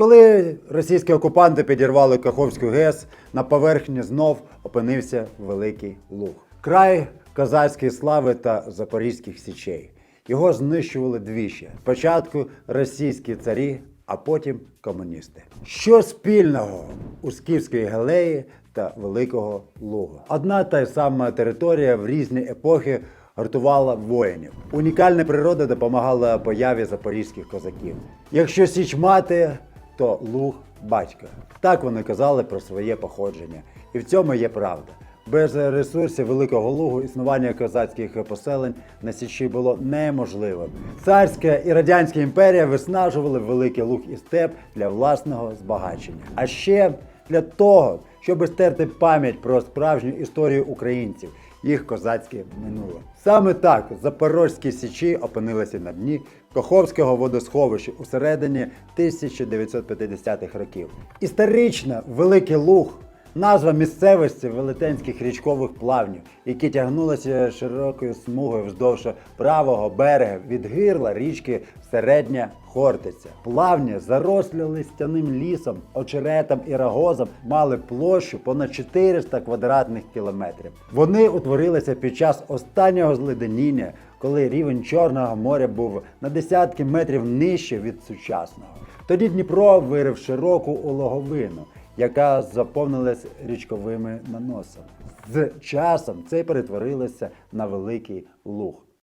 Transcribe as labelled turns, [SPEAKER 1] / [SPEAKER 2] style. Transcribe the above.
[SPEAKER 1] Коли російські окупанти підірвали Каховську ГЕС, на поверхні знов опинився Великий Луг. Край козацької слави та запорізьких січей. Його знищували двічі. Спочатку російські царі, а потім комуністи. Що спільного у Скіфської галеї та Великого Лугу? Одна та й сама територія в різні епохи гуртувала воїнів. Унікальна природа допомагала появі запорізьких козаків. Якщо січ мати, то луг батька. Так вони казали про своє походження. І в цьому є правда. Без ресурсів Великого Лугу існування козацьких поселень на Січі було неможливим. Царська і радянська імперія виснажували Великий Луг і степ для власного збагачення. А ще для того, щоб стерти пам'ять про справжню історію українців, їх козацьке минуле. Саме так запорозькі січі опинилися на дні Коховського водосховища у середині 1950-х років. Історично Великий Луг назва місцевості велетенських річкових плавнів, які тягнулися широкою смугою вздовж правого берега від гирла річки Середня Хортиця. Плавні, зарослі листяним лісом, очеретом і рогозом, мали площу понад 400 квадратних кілометрів. Вони утворилися під час останнього зледеніння, коли рівень Чорного моря був на десятки метрів нижче від сучасного. Тоді Дніпро вирив широку улоговину, яка заповнилась річковими наносами. З часом це перетворилося на великий луг.